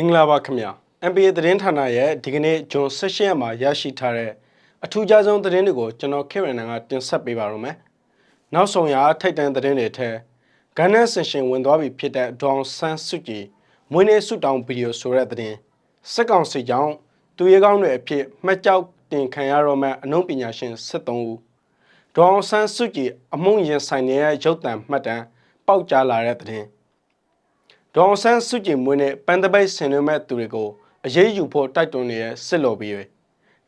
င်္ဂလာပါခင်ဗျာ NBA သတင်းဌာနရဲ့ဒီကနေ့ဂျွန်16ရက်မှာရရှိထားတဲ့အထူးခြားဆုံးသတင်းတွေကိုကျွန်တော်ခေရနန်ကတင်ဆက်ပေးပါရမယ်။နောက်ဆုံးရထိုက်တန်သတင်းတွေထဲဂန်နက်ဆင်ရှင်ဝင်သွားပြီဖြစ်တဲ့ဒေါန်ဆန်းစုကြည်မွေးနေ့ဆုတောင်းဗီဒီယိုဆိုတဲ့သတင်းစက်ကောင်စီကြောင့်သူရဲကောင်းတွေအဖြစ်မှတ်ကြောက်တင်ခံရတော့မှအနုပညာရှင်73ဦးဒေါန်ဆန်းစုကြည်အမုံရင်ဆိုင်နေတဲ့ရုပ်တံမှတ်တမ်းပေါက်ကြားလာတဲ့သတင်း ဒေါအောင်ဆန်းစုကြည်မွေးနဲ့ပန်တပိတ်ဆင်နွှဲမဲ့သူတွေကိုအရေးယူဖို့တိုက်တွန်းနေတဲ့စစ်လော်ပြီးပဲ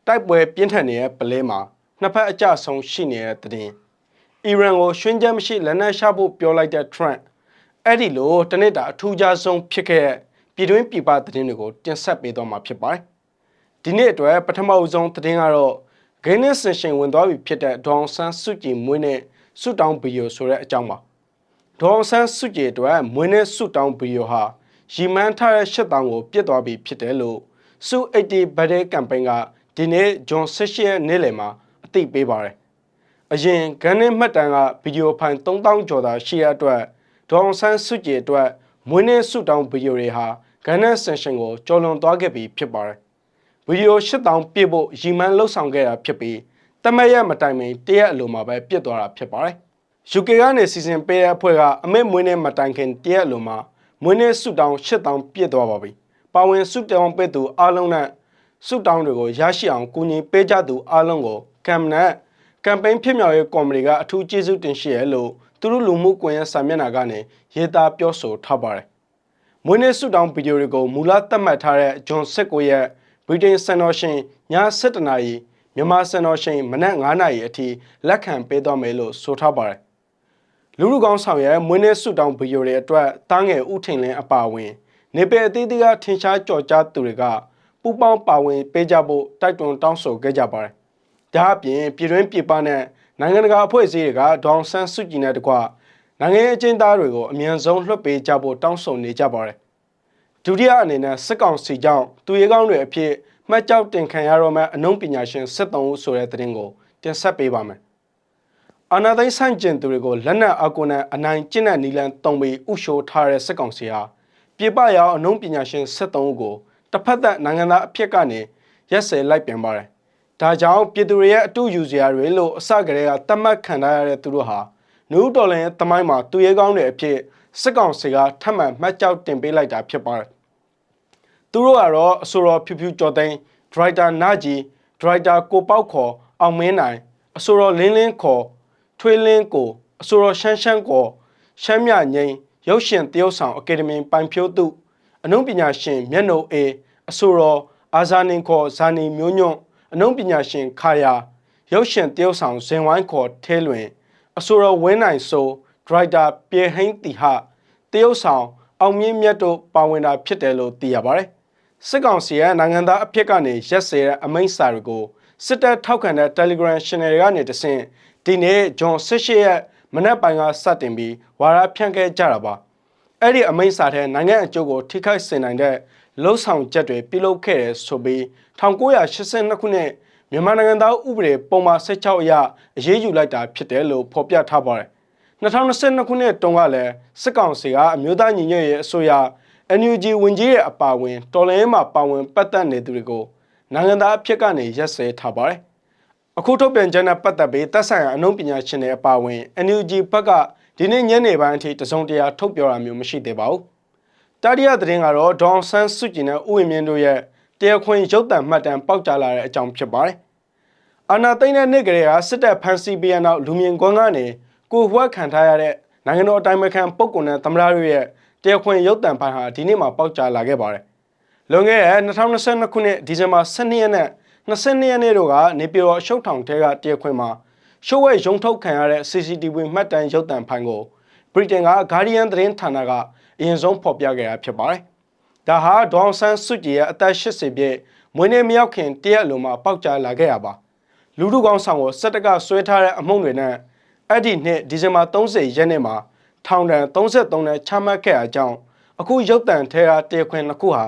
တိုက်ပွဲပြင်းထန်နေတဲ့ပလဲမှာနှစ်ဖက်အကြဆုံးရှိနေတဲ့တဲ့တင်အီရန်ကိုရှင်းချက်မရှိလက်နက်ရှာဖို့ပြောလိုက်တဲ့ထရန့်အဲ့ဒီလိုတနေ့တာအထူးခြားဆုံးဖြစ်ခဲ့တဲ့ပြည်တွင်းပြည်ပသတင်းတွေကိုတင်ဆက်ပေးသွားမှာဖြစ်ပါတယ်ဒီနေ့အတွက်ပထမအဆုံးသတင်းကတော့ဂိန်းနစ်ဆင်ရှင်ဝင်သွားပြီဖြစ်တဲ့ဒေါအောင်ဆန်းစုကြည်မွေးနဲ့ဆုတောင်းဗီဒီယိုဆိုတဲ့အကြောင်းပါ ဒေါ်အောင်ဆန်းစုကြည်အတွက်မွေးနေ့ဆုတောင်းဗီဒီယိုဟာရီမန်းထားတဲ့ရှစ်တောင်ကိုပြစ်သွားပြီဖြစ်တယ်လို့စု80 birthday campaign ကဒီနေ့ဂျွန်16ရက်နေ့လယ်မှာအသိပေးပါတယ်။အရင်ဂန်နစ်မှတ်တမ်းကဗီဒီယိုဖိုင်3000ကျော်သာရှိရအတွက်ဒေါ်အောင်ဆန်းစုကြည်အတွက်မွေးနေ့ဆုတောင်းဗီဒီယိုတွေဟာဂန်နစ်ဆင်ရှင်ကိုကျော်လွန်သွားခဲ့ပြီဖြစ်ပါတယ်။ဗီဒီယို8000ပြည့်ဖို့ရီမန်းလှုပ်ဆောင်ခဲ့တာဖြစ်ပြီးတမက်ရက်မတိုင်မီတရက်အလိုမှာပဲပြစ်သွားတာဖြစ်ပါတယ်။ UK ကနေစီစဉ်ပေးတဲ့အဖွဲ့ကအမေမွေးနေ့မတိုင်ခင်တရက်အလိုမှာမွေးနေ့ဆုတောင်း8000ပြည့်သွားပါပြီ။ပါဝင်ဆုတောင်းပေးသူအားလုံးနဲ့ဆုတောင်းတွေကိုရရှိအောင်ကူညီပေးကြသူအားလုံးကိုကမ်နက်ကမ်ပိန်းဖြစ်မြောက်ရေးကော်မတီကအထူးကျေးဇူးတင်ရှိရလို့သူတို့လူမှုကွန်ရက်စာမျက်နှာကနေရေးသားပြောဆိုထားပါတယ်။မွေးနေ့ဆုတောင်းဗီဒီယိုတွေကိုမူလသတ်မှတ်ထားတဲ့ဂျွန်စစ်ကိုရဲ့ဗြိတိန်စံတော်ရှင်ည7:00နာရီမြန်မာစံတော်ရှင်မနက်9:00နာရီအထိလက်ခံပေးသွားမယ်လို့ဆိုထားပါတယ်။ လူလူကောင်းဆောင်ရဲ့မွေးနေ့ဆုတောင်းဗီဒီယိုတွေအတွက်တားငယ်ဥထင်လင်းအပါဝင် နေပယ်အသေးသေးကထင်ရှားကြော်ကြားသူတွေကပူပေါင်းပါဝင်ပေးကြဖို့တိုက်တွန်းတောင်းဆိုခဲ့ကြပါတယ်။ဒါအပြင်ပြည်တွင်းပြည်ပနဲ့နိုင်ငံတကာအဖွဲ့အစည်းတွေကဒေါအောင်ဆန်းစုကြည်နဲ့တကွနိုင်ငံရေးအကျဉ်းသားတွေကိုအမြန်ဆုံးလွှတ်ပေးကြဖို့တောင်းဆိုနေကြပါတယ်။ဒုတိယအနေနဲ့စစ်ကောင်စီကြောင့်သူရဲကောင်းတွေအဖြစ်မှတ်ကြောက်တင်ခံရတော့မဲ့အနုပညာရှင်73ဦးဆိုတဲ့သတင်းကိုတင်ဆက်ပေးပါမယ်။ အာနာသိန်းဆန့်ကျင်သူတွေကိုလက်နက်အကူနဲ့အနိုင်ကျင့်တဲ့နီလန်တုံပြီးဥရှိုးထားတဲ့စစ်ကောင်စီဟာပြပရောက်အနုပညာရှင်73ဦးကိုတစ်ဖက်သက်နိုင်ငံသားအဖြစ်ကနေရက်စဲလိုက်ပြန်ပါတယ်။ဒါကြောင့်ပြည်သူတွေရဲ့အတူယူစရာတွေလို့အစကတည်းကတတ်မှတ်ခံထားရတဲ့သူတို့ဟာနူးတော်လန်ရဲ့တမိုင်းမှာသူရဲကောင်းတွေအဖြစ်စစ်ကောင်စီကထပ်မံမှတ်ကြောက်တင်ပေးလိုက်တာဖြစ်ပါတယ်။သူတို့ကတော့အဆိုတော်ဖြူဖြူကျော်သိန်းဒရိုက်တာနာဂျီဒရိုက်တာကိုပေါက်ခေါ်အောင်မင်းနိုင်အဆိုတော်လင်းလင်းခေါ် ထွေးလင်းကိုအဆိုတော်ရှမ်းရှမ်းခေါ်ရှမ်းမြငိမ့်ရုပ်ရှင်တရုတ်ဆောင်အကယ်ဒမီပိုင်ဖြိုးသူအနုပညာရှင်မျက်နှုတ်အေအဆိုတော်အာဇာနင်ခေါ်ဇာနီမျိုးညွန့်အနုပညာရှင်ခါယာရုပ်ရှင်တရုတ်ဆောင်ဇင်ဝိုင်းခေါ်ထဲလွင်အဆိုတော်ဝင်းနိုင်ဆိုဒရိုက်တာပြေဟိန်းတီဟတရုတ်ဆောင်အောင်မြင့်မြတ်တို့ပါဝင်တာဖြစ်တယ်လို့သိရပါတယ်စစ်ကောင်စီရဲ့နိုင်ငံသားအဖြစ်ကနေရက်စဲတဲ့အမိန့်စာတွေကိုစစ်တပ်ထောက်ခံတဲ့ Telegram Channel ကနေတဆင့် ဒီနေ့ဂျွန်18ရက်မနက်ပိုင်းကစတင်ပြီးဝါရဖြန့်ခဲ့ကြတာပါအဲ့ဒီအမိန့်စာထဲနိုင်ငံအကျိုးကိုထိခိုက်စေနိုင်တဲ့လှုပ်ဆောင်ချက်တွေပြုလုပ်ခဲ့တယ်ဆိုပြီး1982ခုနှစ်မြန်မာနိုင်ငံသားဥပဒေပုံမှန်16အရအရေးယူလိုက်တာဖြစ်တယ်လို့ဖော်ပြထားပါတယ်2022ခုနှစ်တုန်းကလည်းစစ်ကောင်စီကအမျိုးသားညီညွတ်ရေးအစိုးရ NUG ဝင်ကြီးရဲ့အပါဝင်တော်လိုင်းမှာပါဝင်ပတ်သက်နေသူတွေကိုနိုင်ငံသားအဖြစ်ကနေရက်စဲထားပါတယ် အခုထုတ်ပြန်ချက်နဲ့ပတ်သက်ပြီးသက်ဆိုင်ရာအနုပညာရှင်တွေအပါဝင် NUG ဘက်ကဒီနေ့ညနေပိုင်းအထိတစုံတရာထုတ်ပြောတာမျိုးမရှိသေးပါဘူးတတိယသတင်းကတော့ဒေါန်ဆန်းစုကြည်နဲ့ဥဝင်းမြင့်တို့ရဲ့တရားခွင်ရုပ်သံမှတ်တမ်းပေါက်ကြားလာတဲ့အကြောင်းဖြစ်ပါတယ်အာနာသိန်းတဲ့နေ့ကလေးကစစ်တပ်ဖမ်းဆီးပြီးနောက်လူမြင့်ကွန်းကနေကိုဝှက်ခံထားရတဲ့နိုင်ငံတော်အတိုင်ပင်ခံပုဂ္ဂိုလ်နဲ့သမ္မတတို့ရဲ့တရားခွင်ရုပ်သံဖိုင်ဟာဒီနေ့မှပေါက်ကြားလာခဲ့ပါတယ်လွန်ခဲ့တဲ့2022ခုနှစ်ဒီဇင်ဘာ12ရက်နဲ့ 22ရက်နေ့တို့ကနေပြည်တော်အရှုပ်ထောင်ထဲကတရားခွင်မှာရှိုးဝဲရုံထုတ်ခံရတဲ့ CCTV မှတ်တမ်းရုပ်သံဖိုင်ကိုဗြိတိန်က Guardian သတင်းဌာနကအရင်ဆုံးဖော်ပြခဲ့တာဖြစ်ပါတယ်။ဒါဟာဒေါအောင်ဆန်းစုကြည်ရဲ့အသက်80ပြည့်မွေးနေ့မရောက်ခင်တရက်အလိုမှာပေါက်ကြားလာခဲ့ရပါ။လူထုကောင်းဆောင်ကိုစက်တကဆွဲထားတဲ့အမှုန့်တွေနဲ့အဲ့ဒီနှစ်ဒီဇင်ဘာ30ရက်နေ့မှာထောင်ဒဏ်33နဲ့ချမှတ်ခဲ့အကြောင်းအခုရုပ်တံထဲကတရားခွင်တစ်ခုဟာ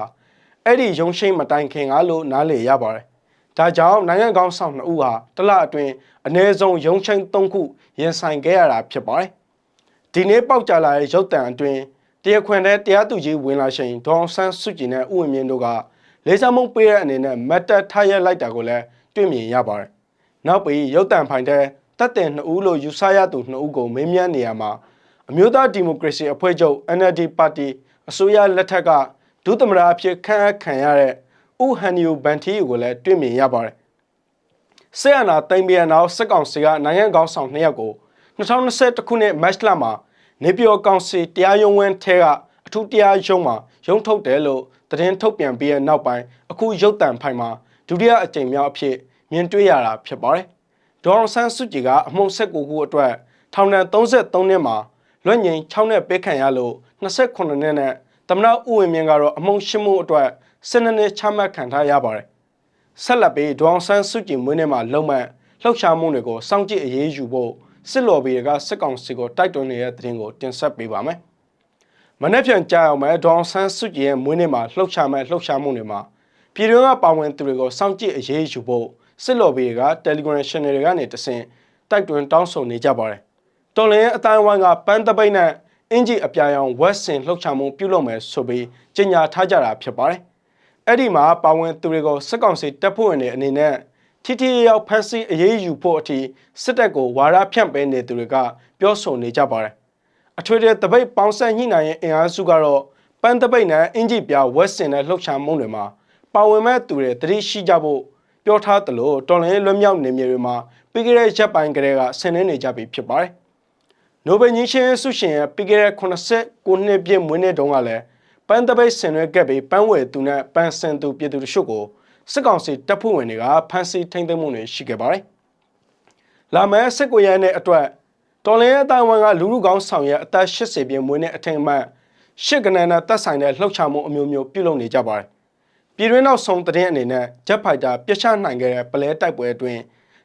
အဲ့ဒီရုံရှိမတိုင်ခင်ကလို့နားလေရပါတယ်။ ဒါကြောင့်နိုင်ငံကောင်းဆောင်နှစ်ဦးဟာတလအတွင်းအ ਨੇ ဆုံးရုံချင်း၃ခုရင်ဆိုင်ခဲ့ရတာဖြစ်ပါတယ်။ဒီနေ့ပေါက်ကြလာတဲ့ရုပ်တံအတွင်းတတရားခွင်တဲ့တရားသူကြီးဝင်လာချိန်ဒေါအောင်ဆန်းစုကြည်နဲ့ဥဝင်မြင့်တို့ကလေးစားမုံပေးတဲ့အနေနဲ့မတ်တက်ထားရက်လိုက်တာကိုလည်းတွေ့မြင်ရပါတယ်။နောက်ပြီးရုတ်တံဖိုင်တဲ့တပ်တဲ့နှစ်ဦးလို့ယူဆရသူနှစ်ဦးကိုမေးမြန်းနေရမှာအမျိုးသားဒီမိုကရေစီအဖွဲ့ချုပ် NLD ပါတီအစိုးရလက်ထက်ကဒုသမရအဖြစ်ခန့်အပ်ခံရတဲ့ ဥဟန်နီယိုဘန်တီကိုလည်းတွေ့မြင်ရပါတယ်။ဆေးအနာတိမ်ပြန်နောက်စက်ကောင်စီကနိုင်ငံကောင်းဆောင်နှစ်ယောက်ကို2021ခုနှစ်မတ်လမှာနေပြည်တော်ကောင်စီတရားရုံးဝင်းထဲကအထူးတရားရုံးမှာရုံးထုတ်တယ်လို့သတင်းထုတ်ပြန်ပြီးတဲ့နောက်ပိုင်းအခုရုတ်တံဖိုင်မှာဒုတိယအကြိမ်မြောက်အဖြစ်မြင်တွေ့ရတာဖြစ်ပါတယ်။ဒေါအောင်ဆန်းစုကြည်ကအမှု19ခုအတွက်ထောင်ဒဏ်33နှစ်မှာလွတ်ငြိမ်6နှစ်ပေးခံရလို့28နှစ်နဲ့သမဏဥဝင်မြင့်ကတော့အမှု10မှုအတွက် 12နှစ်ချမှတ်ခံထားရပါတယ်။ဆက်လက်ပြီးဒေါအောင်ဆန်းစုကြည်မွေးနေ့မှာလုံမှန်လှုပ်ရှားမှုတွေကိုစောင့်ကြည့်အရေးယူဖို့စစ်လော်ဘီတွေကစစ်ကောင်စီကိုတိုက်တွန်းနေတဲ့သတင်းကိုတင်ဆက်ပေးပါမယ်။မနေ့ပြန်ကြာအောင်မဲ့ဒေါအောင်ဆန်းစုကြည်ရဲ့မွေးနေ့မှာလှုပ်ရှားမဲ့လှုပ်ရှားမှုတွေမှာပြည်တွင်းကပါဝင်သူတွေကိုစောင့်ကြည့်အရေးယူဖို့စစ်လော်ဘီတွေက Telegram Channel တွေကနေတဆင့်တိုက်တွန်းတောင်းဆိုနေကြပါတယ်။တော်လင်းအတိုင်းဝိုင်းကပန်းတပိတ်နဲ့အင်ဂျီအပြာရောင်ဝက်စင်လှုပ်ရှားမှုပြုလုပ်မယ်ဆိုပြီးကြေညာထားကြတာဖြစ်ပါတယ်။ အဲ့ဒီမှာပါဝင်သူတွေကိုစစ်ကောင်စီတပ်ဖွဲ့ဝင်တွေအနေနဲ့ထိထိရောက်ဖမ်းဆီးအရေးယူဖို့အထိစစ်တပ်ကိုဝါဒဖြန့်ပေးနေသူတွေကပြောဆိုနေကြပါတယ်။အထွေထွေတပိတ်ပေါင်းဆက်ညှိနှိုင်းရေးအင်အားစုကတော့ပန်းတပိတ်နဲ့အင်ဂျီပြဝက်စင်နဲ့လှုပ်ရှားမှုတွေမှာပါဝင်မဲ့သူတွေတတိရှိကြဖို့ပြောထားသလိုတော်လိုင်းလွတ်မြောက်နေမြေတွေမှာပြီးခဲ့တဲ့ရက်ပိုင်းကတည်းကဆင်နွှဲနေကြပြီဖြစ်ပါတယ်။နိုဘယ်ငြိမ်းချမ်းရေးဆုရှင်ရဲ့ပြီးခဲ့တဲ့89နှစ်ပြည့်မွေးနေ့တုန်းကလည်း ပန်းတပိတ်ဆင်နွှဲခဲ့ပြီးပန်းဝယ်သူနဲ့ပန်းစင်သူပြည်သူတို့ရှုပ်ကိုစစ်ကောင်စီတပ်ဖွဲ့ဝင်တွေကဖမ်းဆီးထိန်းသိမ်းမှုတွေရှိခဲ့ပါတယ်။လာမယ့်စစ်ကွေရဲနဲ့အတွက်တော်လင်းအတိုင်းဝန်ကလူလူကောင်းဆောင်ရဲ့အသက်80ပြည့်မွေးနေ့အထိမ်းအမှတ်ရှစ်ကနန်နဲ့တပ်ဆိုင်တဲ့လှုပ်ရှားမှုအမျိုးမျိုးပြုလုပ်နေကြပါတယ်။ပြည်တွင်းနောက်ဆုံးသတင်းအနေနဲ့ဂျက်ဖိုက်တာပြစ်ချနိုင်ခဲ့တဲ့ပလဲတိုက်ပွဲအတွင်း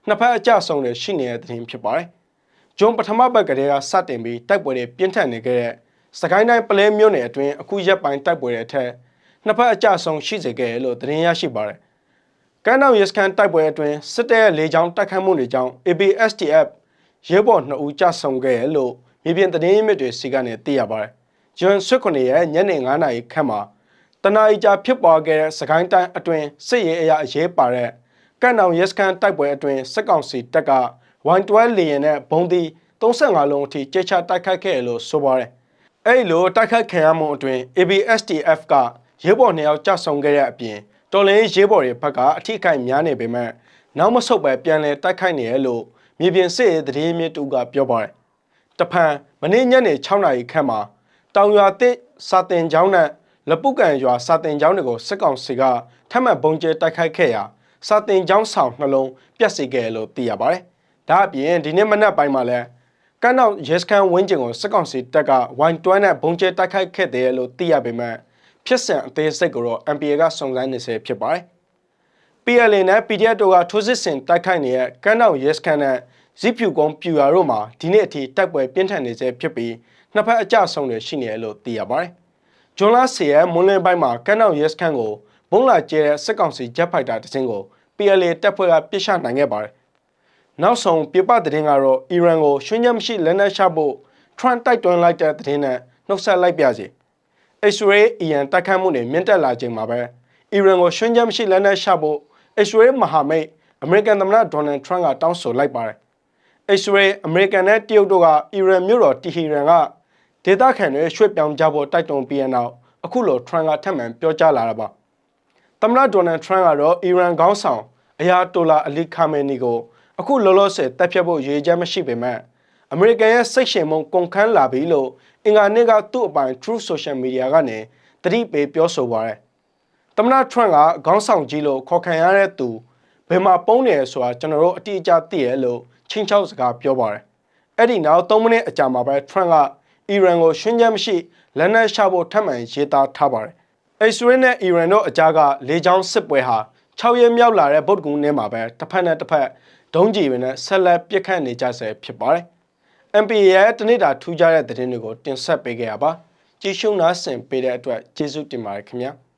နှစ်ဖက်အကြဆုံးတွေရှိနေတဲ့သတင်းဖြစ်ပါတယ်။ဂျွန်ပထမပတ်ကတည်းကစတင်ပြီးတိုက်ပွဲတွေပြင်းထန်နေခဲ့တဲ့ စကိုင်းတိုင်းပလဲမြို့နယ်အတွင်းအခုရက်ပိုင်းတိုက်ပွဲတွေထက်နှစ်ဖက်အကြဆုံးရှိစေခဲ့လို့သတင်းရရှိပါတယ်။ကမ်းတောင်ရဲစခန်းတိုက်ပွဲအတွင်းစစ်တပ်ရဲ့လေကြောင်းတိုက်ခိုက်မှုတွေကြောင့် ABSTF ရဲဘော်2ဦးကြာဆုံးခဲ့ရလို့မြေပြင်သတင်းမြစ်တွေစီကနေသိရပါတယ်။ဂျွန်19ရဲ့ညနေ9နာရီခန့်မှာတနအီကြာဖြစ်ပေါ်ခဲ့တဲ့စကိုင်းတိုင်းအတွင်းစစ်ရေးအရာအရေးပါတဲ့ကမ်းတောင်ရဲစခန်းတိုက်ပွဲအတွင်းစစ်ကောင်စီတပ်က112လေယာဉ်နဲ့ဘုံဒီ35လုံးအထိကြေချတိုက်ခိုက်ခဲ့လို့ဆိုပါတယ်။ အဲ့လိုတိုက်ခိုက်ခံရမှုအတွင်း ABSTF ကရဲဘော်2ယောက်ကြာဆုံးခဲ့တဲ့အပြင်တော်လင်းရေးဘော်တွေဘက်ကအထိခိုက်များနေပေမဲ့နောက်မဆုတ်ပဲပြန်လဲတိုက်ခိုက်နေရလို့မြေပြင်စစ်ရေးသတင်းမြစ်တူကပြောပါတယ်။တဖန်မနေ့ညနေ6နာရီခန့်မှာတောင်ရွာတစ်စာတင်ကျောင်းနဲ့လပုကန်ရွာစာတင်ကျောင်းတွေကိုစစ်ကောင်စီကထပ်မံပုံကျဲတိုက်ခိုက်ခဲ့ရာစာတင်ကျောင်းဆောင်နှလုံးပြက်စီခဲ့လို့သိရပါတယ်။ဒါအပြင်ဒီနေ့မနက်ပိုင်းမှာလည်း ကမ်းနောက်ရဲစခန်းဝင်းကျင်ကိုစစ်ကောင်စီတပ်ကဝိုင်းတွန်းနဲ့ပုံကျဲတိုက်ခိုက်ခဲ့တယ်လို့သိရပေမဲ့ဖြစ်စဉ်အသေးစိတ်ကိုတော့ MPA ကစုံစမ်းနေဆဲဖြစ်ပါတယ်။ PLA နဲ့ PDF တို့ကထိုးစစ်ဆင်တိုက်ခိုက်နေတဲ့ကမ်းတောင်ရဲစခန်းနဲ့ဇီးဖြူကုန်းပြူရာတို့မှာဒီနေ့အထိတိုက်ပွဲပြင်းထန်နေဆဲဖြစ်ပြီးနှစ်ဖက်အကြဆုံးတွေရှိနေတယ်လို့သိရပါတယ်။ဂျွန်လာစီရဲ့မွန်းလင်းပိုင်းမှာကမ်းတောင်ရဲစခန်းကိုဘုံလာကျဲတဲ့စစ်ကောင်စီဂျက်ဖိုက်တာတစင်းကို PLA တပ်ဖွဲ့ကပြစ်ချနိုင်ခဲ့ပါတယ်။ နောက်ဆုံးပြပသတင်းကတော့အီရန်ကိုရှင်းချက်မရှိလက်နက်ချဖို့ထရန့်တိုက်တွန်းလိုက်တဲ့သတင်းနဲ့နှုတ်ဆက်လိုက်ပြစီ။ X-ray အီရန်တိုက်ခတ်မှုတွေမြင့်တက်လာချိန်မှာပဲအီရန်ကိုရှင်းချက်မရှိလက်နက်ချဖို့ X-ray မဟာမိတ်အမေရိကန်သမ္မတဒေါ်နယ်ထရန့်ကတောင်းဆိုလိုက်ပါတယ်။ X-ray အမေရိကန်နဲ့တရုတ်တို့ကအီရန်မြို့တော်တီဟီရန်ကဒေသခံတွေရွှေ့ပြောင်းကြဖို့တိုက်တွန်းပြီးတဲ့နောက်အခုလိုထရန့်ကထပ်မံပြောကြားလာတာပါ။သမ္မတဒေါ်နယ်ထရန့်ကတော့အီရန်ခေါင်းဆောင်အယာတိုလာအလီခါမေနီကို အခုလောလောဆယ်တပ်ဖြတ်ဖို့ရည်ကြမ်းမရှိပေမဲ့အမေရိကန်ရဲ့စိတ်ရှင်မုံကုန်ခန်းလာပြီလို့အင်္ဂါနေ့ကသူ့အပိုင် True Social Media ကနေတတိပေးပြောဆိုပါရယ်။သမ္မတ Trump ကခေါင်းဆောင်ကြီးလို့ခေါ်ခံရတဲ့သူဘယ်မှာပုံးနေရဆိုတာကျွန်တော်တို့အတိအကျသိရလို့ချင်းချောက်စကားပြောပါရယ်။အဲ့ဒီနောက်3မိနစ်အကြာမှာပဲ Trump ကအီရန်ကိုရှင်းချက်မရှိလက်နက်ရှာဖို့ထပ်မံရေးသားထားပါရယ်။အစ္စရေးနဲ့အီရန်တို့အကြားကလေကြောင်းစစ်ပွဲဟာ6ရက်မြောက်လာတဲ့ဗုဒ္ဓဂုနေ့မှာပဲတစ်ဖက်နဲ့တစ်ဖက် ဒုံးကျည်တွေနဲ့ဆက်လက်ပစ်ခတ်နေကြဆဲဖြစ်ပါတယ်။ MPA ရဲ့တနေ့တာထူးခြားတဲ့သတင်းတွေကိုတင်ဆက်ပေးခဲ့ရပါကြည့်ရှုနားဆင်ပေးတဲ့အတွက်ကျေးဇူးတင်ပါတယ်ခင်ဗျာ။